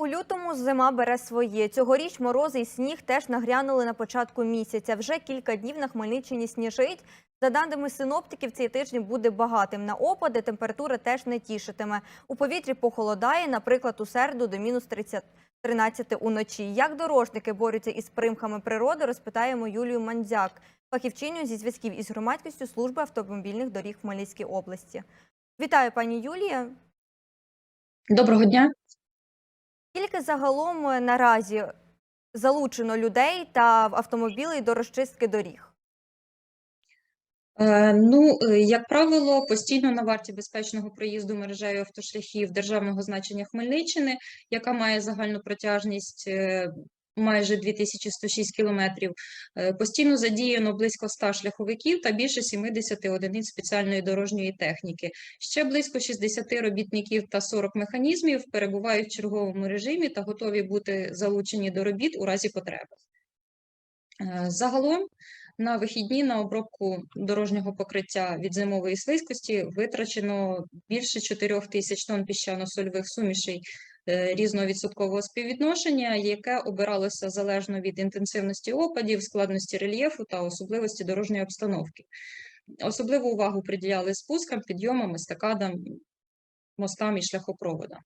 У лютому зима бере своє. Цьогоріч морози і сніг теж нагрянули на початку місяця. Вже кілька днів на Хмельниччині сніжить. За даними синоптиків, цей тиждень буде багатим на опади. Температура теж не тішитиме. У повітрі похолодає, наприклад, у середу до мінус 30 13 уночі. Як дорожники борються із примхами природи, розпитаємо Юлію Мандзяк, фахівчиню зі зв'язків із громадськістю служби автомобільних доріг в Хмельницькій області. Вітаю, пані Юлія. Доброго дня. Скільки загалом е, наразі залучено людей та автомобілей до розчистки доріг? Е, Ну, е, як правило, постійно на варті безпечного проїзду мережею автошляхів державного значення Хмельниччини, яка має загальну протяжність майже 2106 кілометрів, е, постійно задіяно близько 100 шляховиків та більше 70 одиниць спеціальної дорожньої техніки. Ще близько 60 робітників та 40 механізмів перебувають в черговому режимі та готові бути залучені до робіт у разі потреби. Е, Загалом на вихідні на обробку дорожнього покриття від зимової слизькості витрачено більше 4 тисяч тонн піщано-сольових сумішей різного відсоткового співвідношення, яке обиралося залежно від інтенсивності опадів, складності рельєфу та особливості дорожньої обстановки. Особливу увагу приділяли спускам, підйомам, естакадам, мостам і шляхопроводам.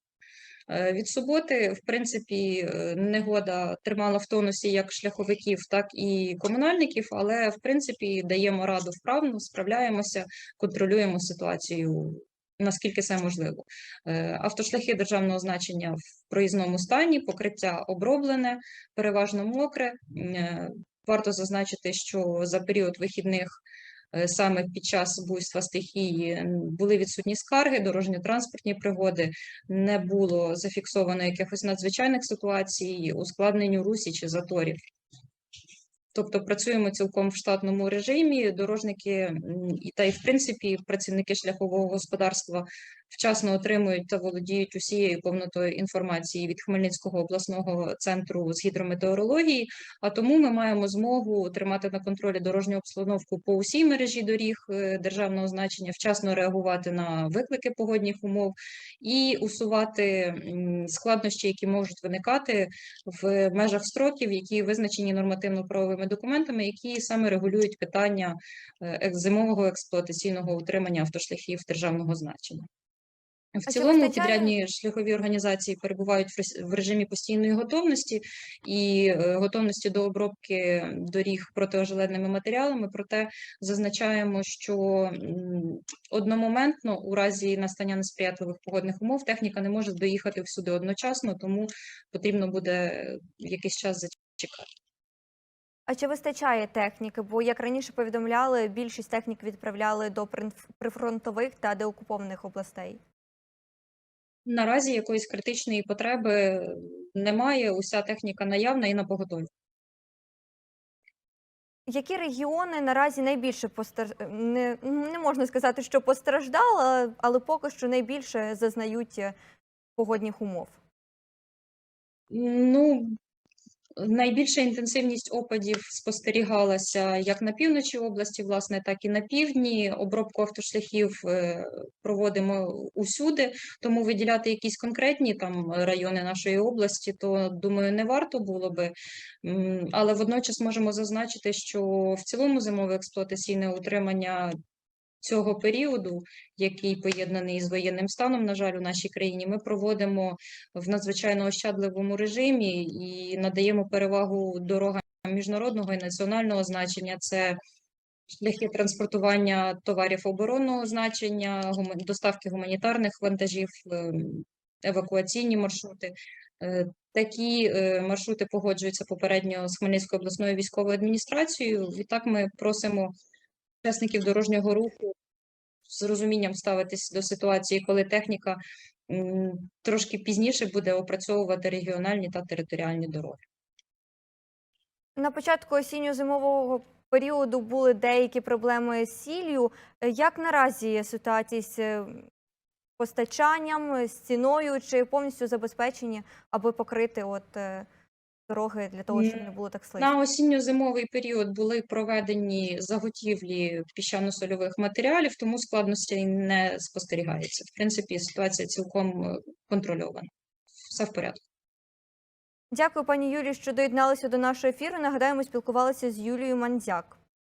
Е, Від суботи, в принципі, е, негода тримала в тонусі як шляховиків, так і комунальників, але в принципі даємо раду вправно, справляємося, контролюємо ситуацію. Наскільки це можливо, Е, автошляхи державного значення в проїзному стані, покриття оброблене, переважно мокре. Е, Варто зазначити, що за період вихідних е, саме під час буйства стихії були відсутні скарги, дорожньо-транспортні пригоди, не було зафіксовано якихось надзвичайних ситуацій, ускладнень у русі чи заторів. Тобто працюємо цілком в штатному режимі. Дорожники та й в принципі працівники шляхового господарства вчасно отримують та володіють усією повнотою інформації від Хмельницького обласного центру з гідрометеорології. А тому ми маємо змогу тримати на контролі дорожню обстановку по усій мережі доріг е, державного значення, вчасно реагувати на виклики погодних умов і усувати складнощі, які можуть виникати в межах строків, які визначені нормативно-правовими документами, які саме регулюють питання е, зимового експлуатаційного утримання автошляхів державного значення. В цілому підрядні шляхові організації перебувають в режимі постійної готовності і е, готовності до обробки доріг протиожеледними матеріалами. Проте зазначаємо, що одномоментно у разі настання несприятливих погодних умов техніка не може доїхати всюди одночасно, тому потрібно буде е, якийсь час зачекати. А чи вистачає техніки? Бо як раніше повідомляли, більшість технік відправляли до прифронтових та деокупованих областей. Наразі якоїсь критичної потреби немає. Уся техніка наявна і на поготові. Які регіони наразі найбільше постар... не, не можна сказати, що постраждали, але поки що найбільше зазнають погодних умов? Ну, найбільша інтенсивність опадів спостерігалася як на півночі області, власне, так і на півдні. Обробку автошляхів е, проводимо усюди, тому виділяти якісь конкретні там райони нашої області, то думаю, не варто було би. Але водночас можемо зазначити, що в цілому зимове експлуатаційне утримання цього періоду, який поєднаний з воєнним станом, на жаль, у нашій країні, ми проводимо в надзвичайно ощадливому режимі і надаємо перевагу дорогам міжнародного і національного значення. Це шляхи транспортування товарів оборонного значення, доставки гуманітарних вантажів, ем, евакуаційні маршрути. Е, Такі е, маршрути погоджуються попередньо з Хмельницькою обласною військовою адміністрацією. Відтак ми просимо учасників дорожнього руху з розумінням ставитись до ситуації, коли техніка трошки пізніше буде опрацьовувати регіональні та територіальні дороги. На початку осінньо-зимового періоду були деякі проблеми з сіллю. Як наразі ситуація з е, постачанням, з ціною, чи повністю забезпечені, аби покрити от е, дороги для того, щоб не було так слизько? На осінньо-зимовий період були проведені заготівлі піщано-сольових матеріалів, тому складностей не спостерігається. В принципі, ситуація цілком е, контрольована. Все в порядку. Дякую, пані Юлі, що доєдналися до нашого ефіру. Нагадаємо, спілкувалися з Юлією Мандзяк.